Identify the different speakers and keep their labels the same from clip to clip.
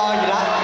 Speaker 1: รออ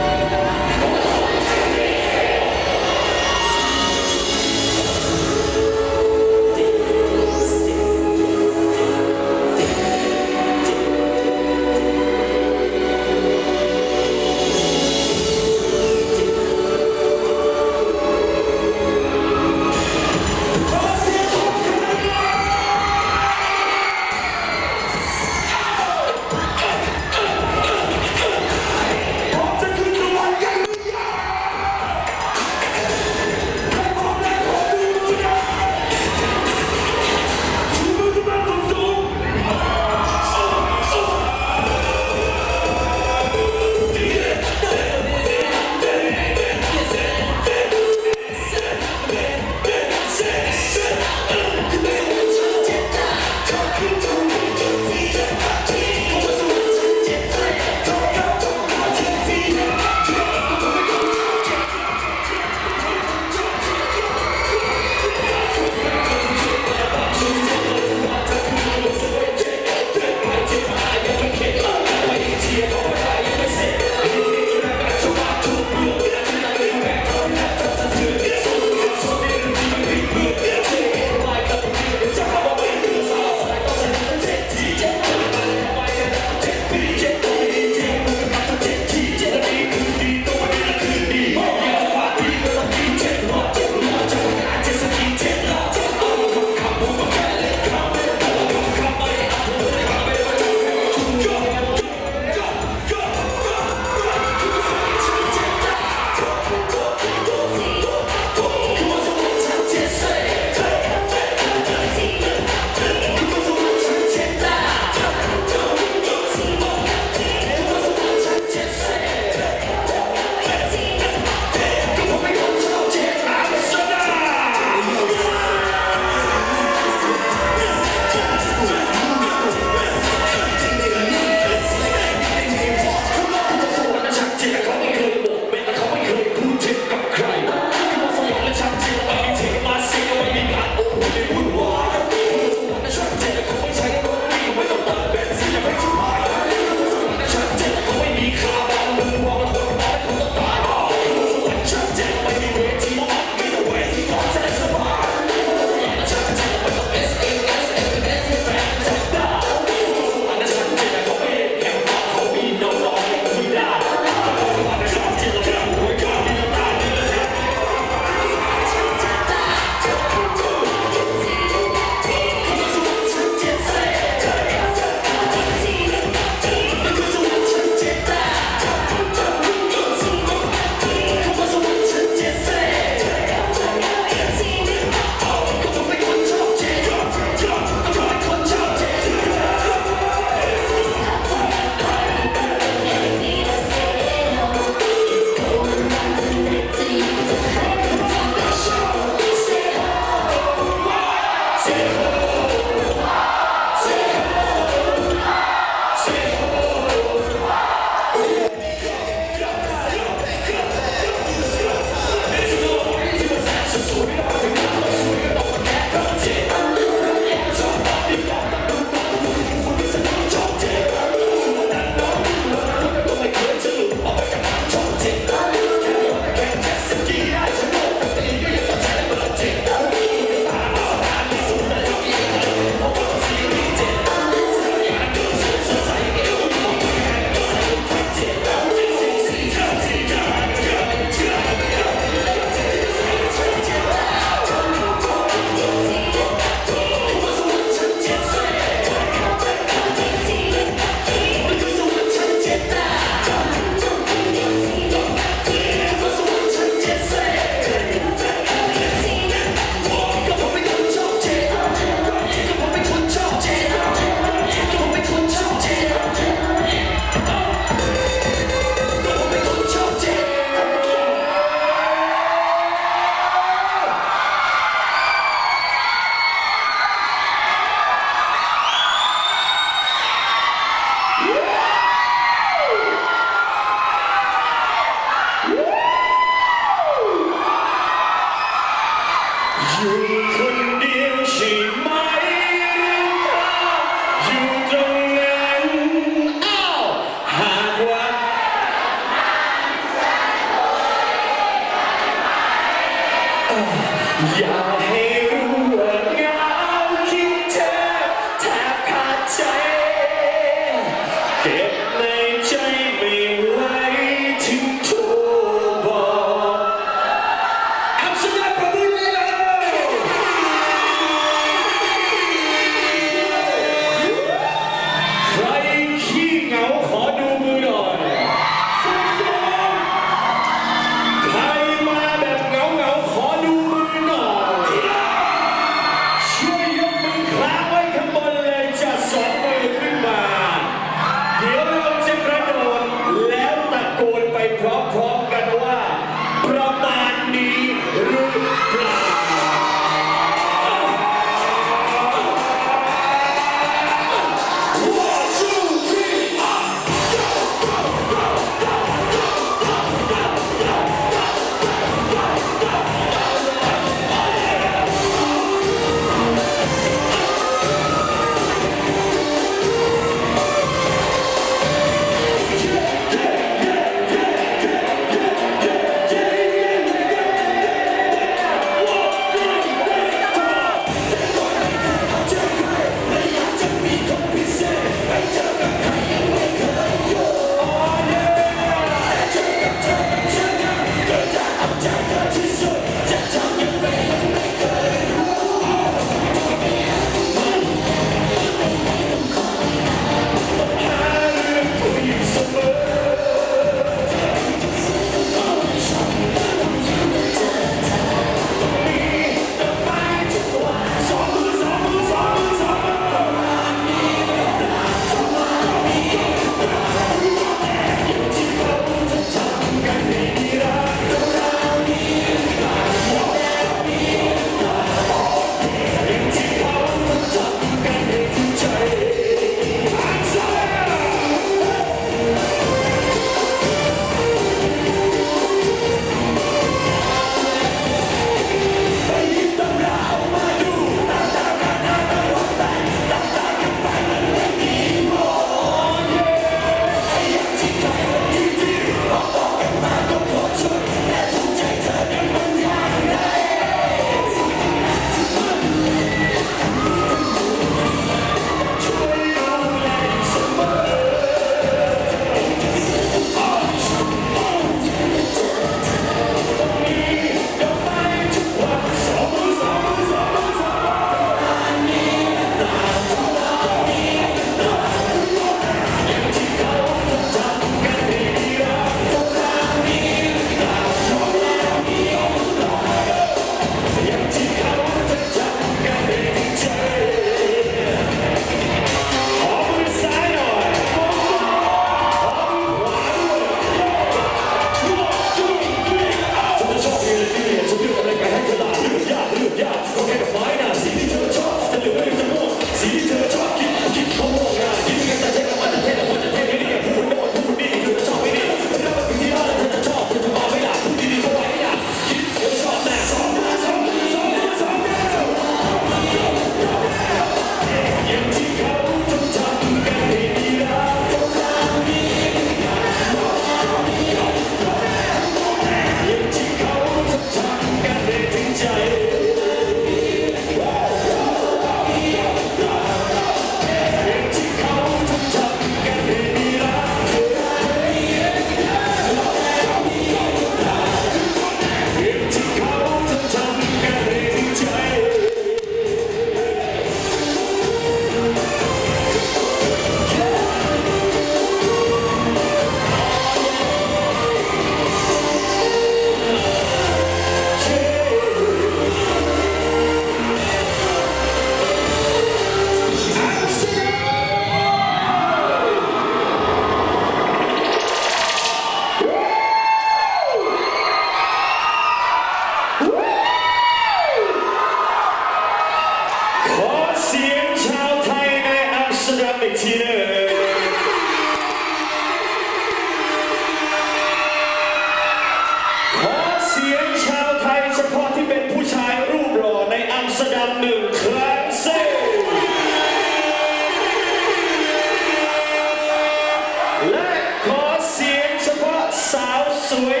Speaker 2: away.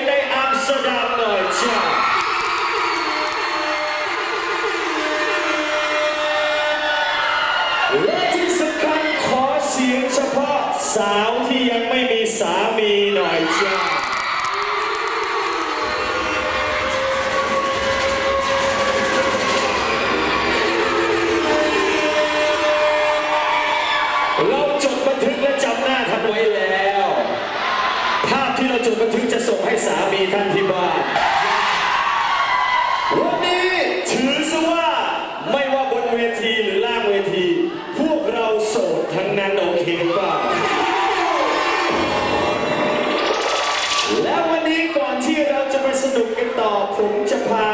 Speaker 2: ่อ
Speaker 1: ผมจะพา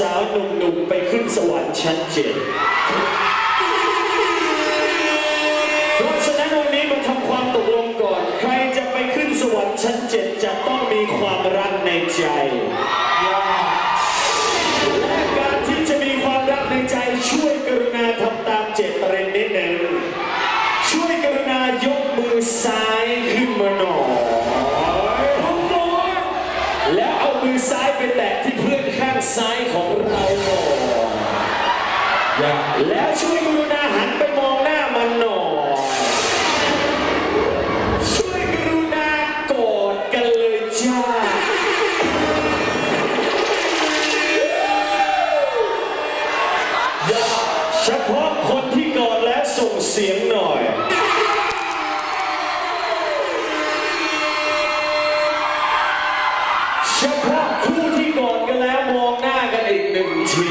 Speaker 1: สาวๆหนุ่มๆไปขึ้นสวรรค์ชั้นเจ็ดเพราะฉะนั้นวันนี้มาทำความตกลงก่อน ใครจะไปขึ้นสวรรค์ชั้นเจ็ดจะต้องมีความรักในใจ เสียงหน่อย เฉพาะคู่ที่กอดกันแล้วมองหน้ากันอีกหนึ่งที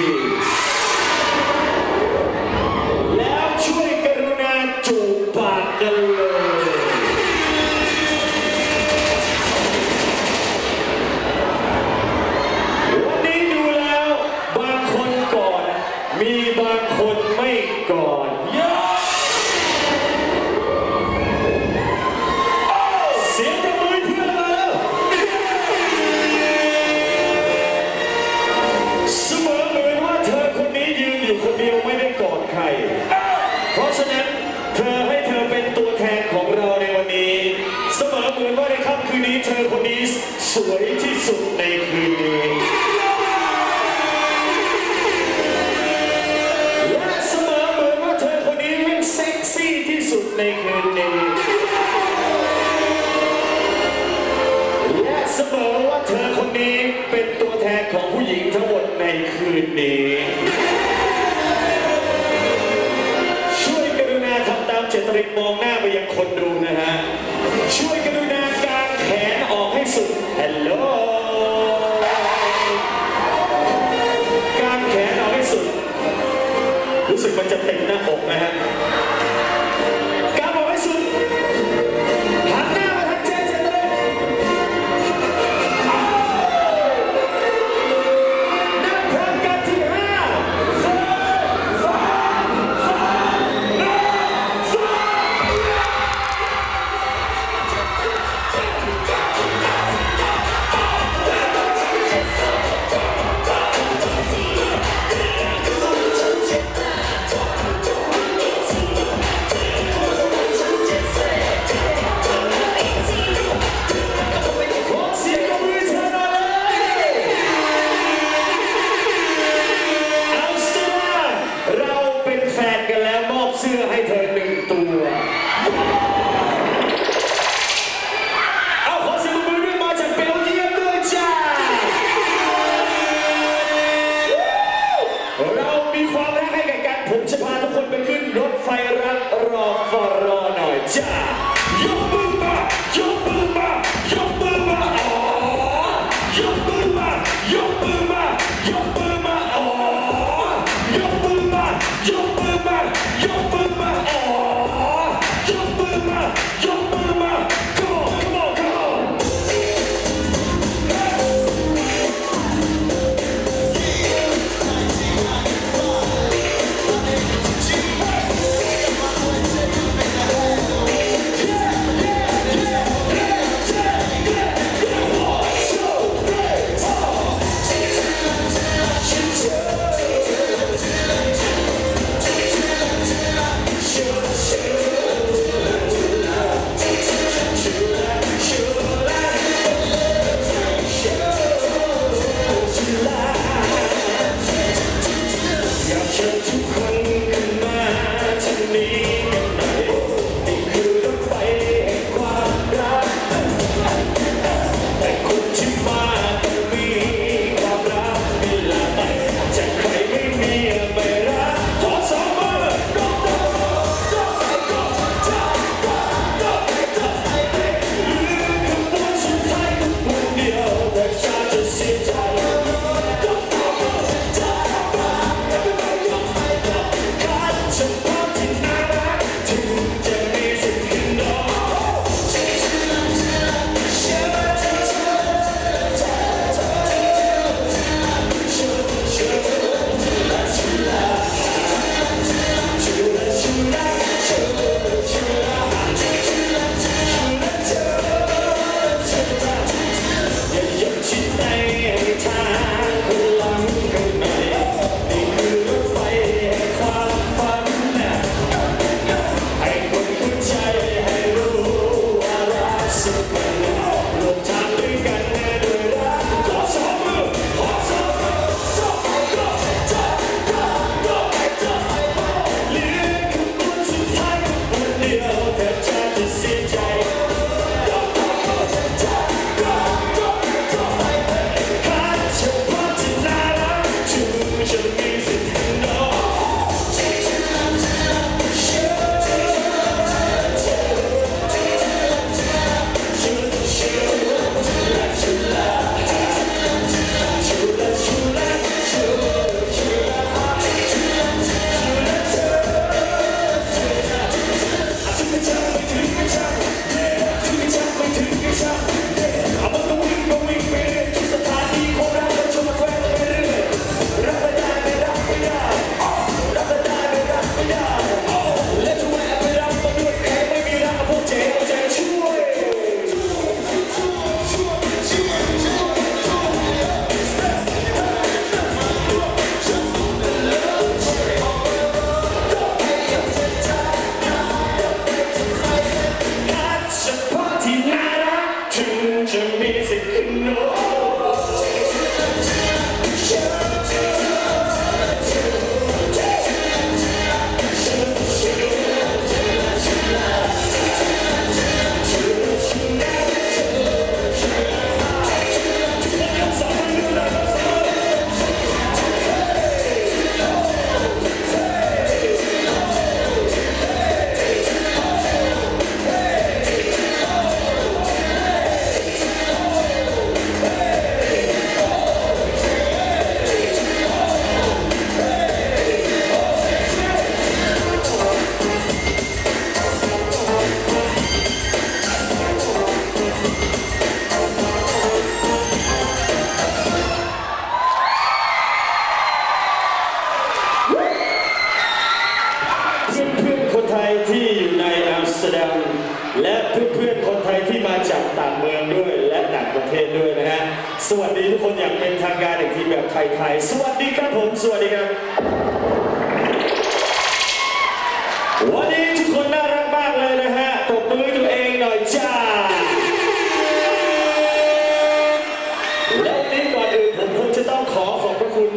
Speaker 1: ของผู้หญิงทั้งหมดในคืนนี้ ช่วยกรุณาทำตามเจตริตมองหน้าไปยังคนดูนะฮะ ช่วยกรุณาการแขนออกให้สุดฮัลโหลการแขนออกให้สุด รู้สึกมันจะเต็มหน้าอกนะฮะ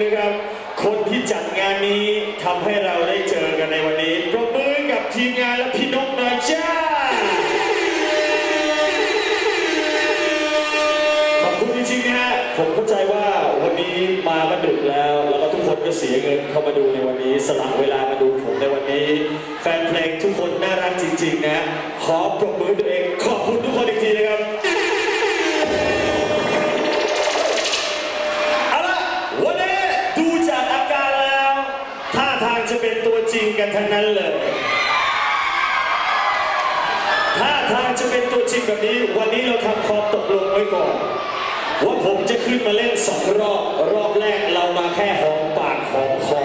Speaker 1: นะครับ คนที่จัดงานนี้ทำให้เราได้เจอกันในวันนี้ปรบมือกับทีมงานและพี่นกนะจ้า ขอบคุณจริงๆนะฮะ ผมเข้าใจว่าวันนี้มากันดึกแล้ว แล้วก็ทุกคนก็เสียเงินเข้ามาดูในวันนี้ สละเวลามาดูผมในวันนี้ แฟนเพลงทุกคนน่ารักจริงๆนะ ขอปรบมือให้ตัวเอง ขอบคุณทุกคนอีกทีนะครับ นกันทั้งนั้นเลยถ้าทางจะเป็นตัวจริงแบบนี้ วันนี้เราทำความตกลงไว้ก่อน ว่าผมจะขึ้นมาเล่นสองรอบ รอบแรกเรามาแค่หอมปากหอมคอ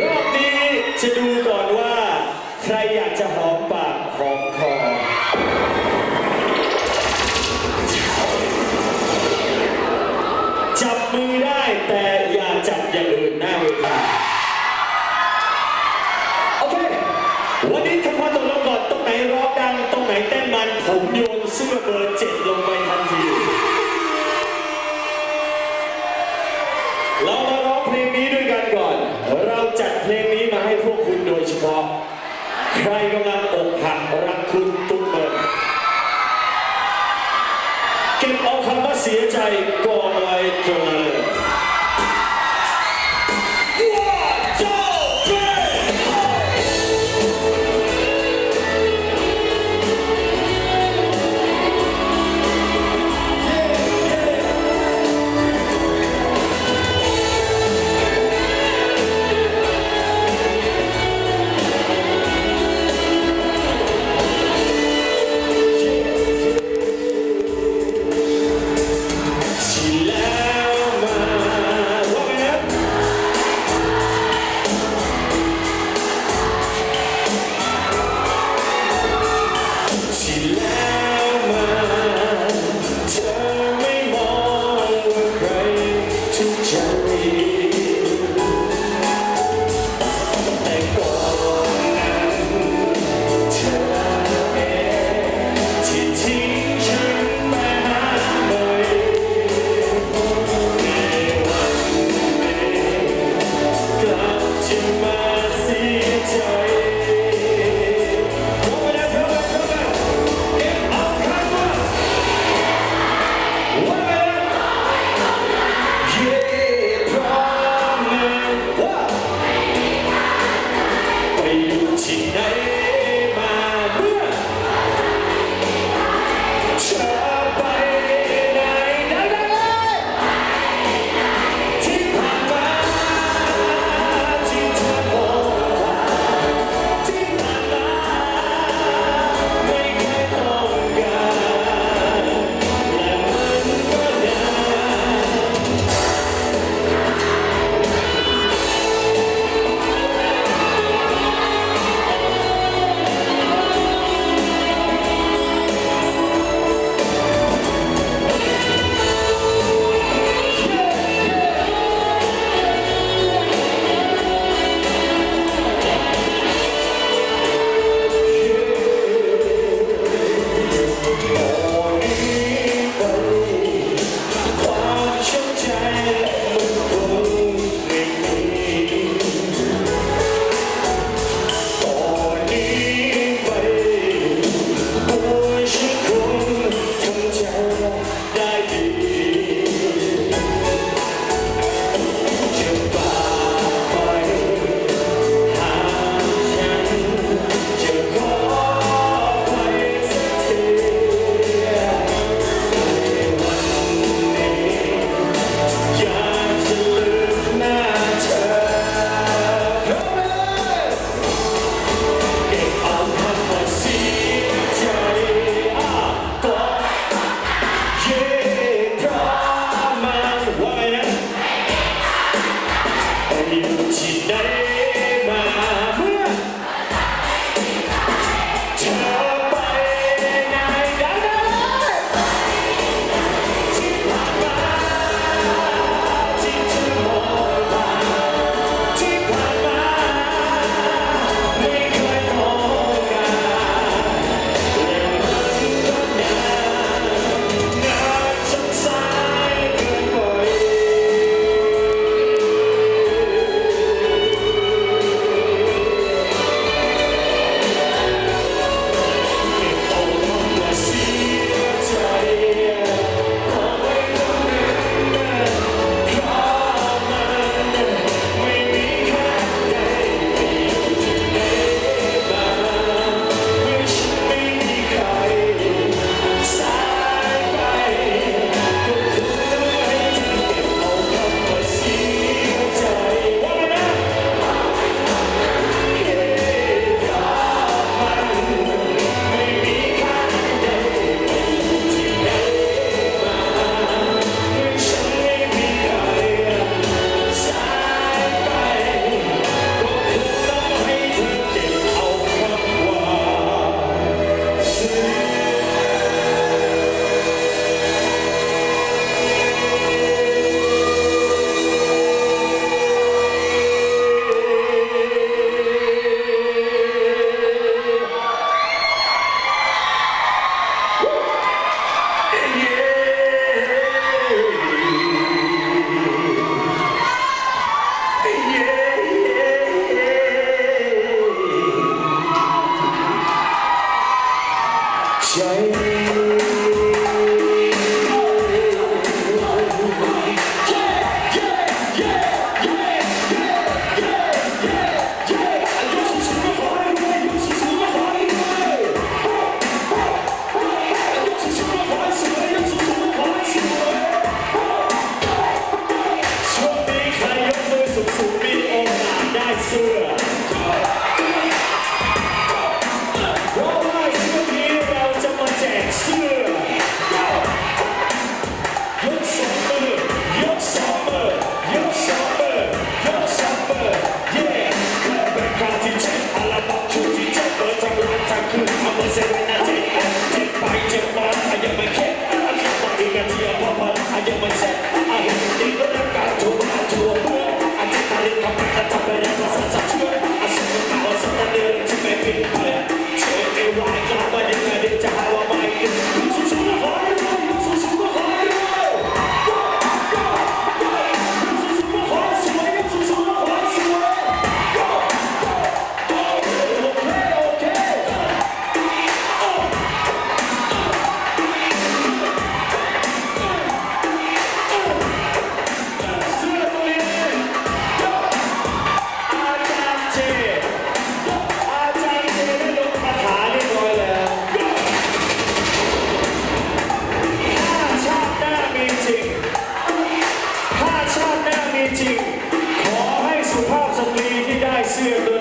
Speaker 1: รอบนี้จะดูก่อน Possibly, he died guys